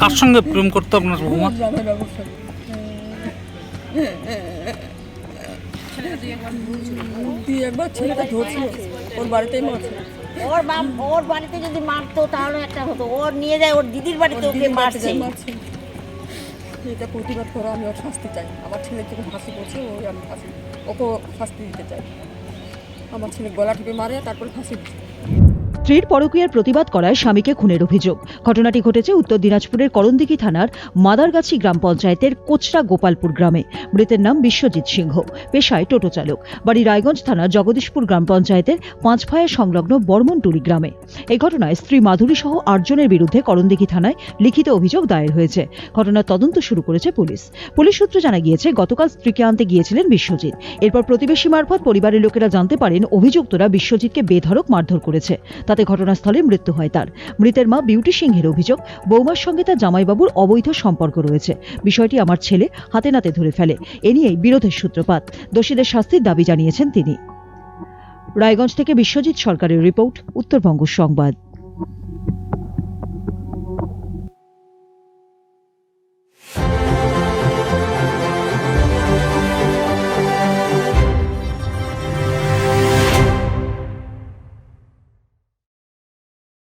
কার সঙ্গে প্রেম করতো আপনার বৌমা? একবার ছেলেটা ধরছিল ওর বাড়িতেই মারছে ওর বাপ ওর বাড়িতে যদি মারতো তাহলে একটা হতো। ওর নিয়ে যায় ওর দিদির বাড়িতে ওকে মারছে। এটা প্রতিবাদ করো আমি ওর শাস্তি চাই। আমার ছেলে যখন ফাঁসি করছে ওই আমি ফাঁসি ওকেও শাস্তি দিতে চাই। আমার ছেলে গলা টিপে মারে তারপর ফাঁসি দিচ্ছে। স্ত্রীর পরকীয়ার প্রতিবাদ করায় স্বামীকে খুনের অভিযোগ। ঘটনাটি ঘটেছে উত্তর দিনাজপুরের করণদিঘি থানার মাদারগাছি গ্রাম পঞ্চায়েতের কোচরা গোপালপুর গ্রামে। মৃতের নাম বিশ্বজিৎ সিংহ। পেশায় টোটো চালক। বাড়ি রায়গঞ্জ থানার জগদীশপুর গ্রাম পঞ্চায়েতের পাঁচফায়া সংলগ্ন বর্মনটুলি গ্রামে। এই ঘটনায় স্ত্রী মাধুরী সহ আটজনের বিরুদ্ধে করণদিঘি থানায় লিখিত অভিযোগ দায়ের হয়েছে। ঘটনার তদন্ত শুরু করেছে পুলিশ। পুলিশ সূত্রে জানা গিয়েছে, গতকাল স্ত্রীকে আনতে গিয়েছিলেন বিশ্বজিৎ। এরপর প্রতিবেশী মারফত পরিবারের লোকেরা জানতে পারেন, অভিযুক্তরা বিশ্বজিৎকে বেধড়ক মারধর করেছে। তাতে ঘটনাস্থলে মৃত্যু হয় তার। মৃতের মা বিউটি সিংহের অভিযোগ, বৌমার সঙ্গে তার জামাইবাবুর অবৈধ সম্পর্ক রয়েছে। বিষয়টি আমার ছেলে হাতে নাতে ধরে ফেলে। এ নিয়েই বিরোধের সূত্রপাত। দোষীদের শাস্তির দাবি জানিয়েছেন তিনি। রায়গঞ্জ থেকে বিশ্বজিৎ সরকারের রিপোর্ট, উত্তরবঙ্গ সংবাদ।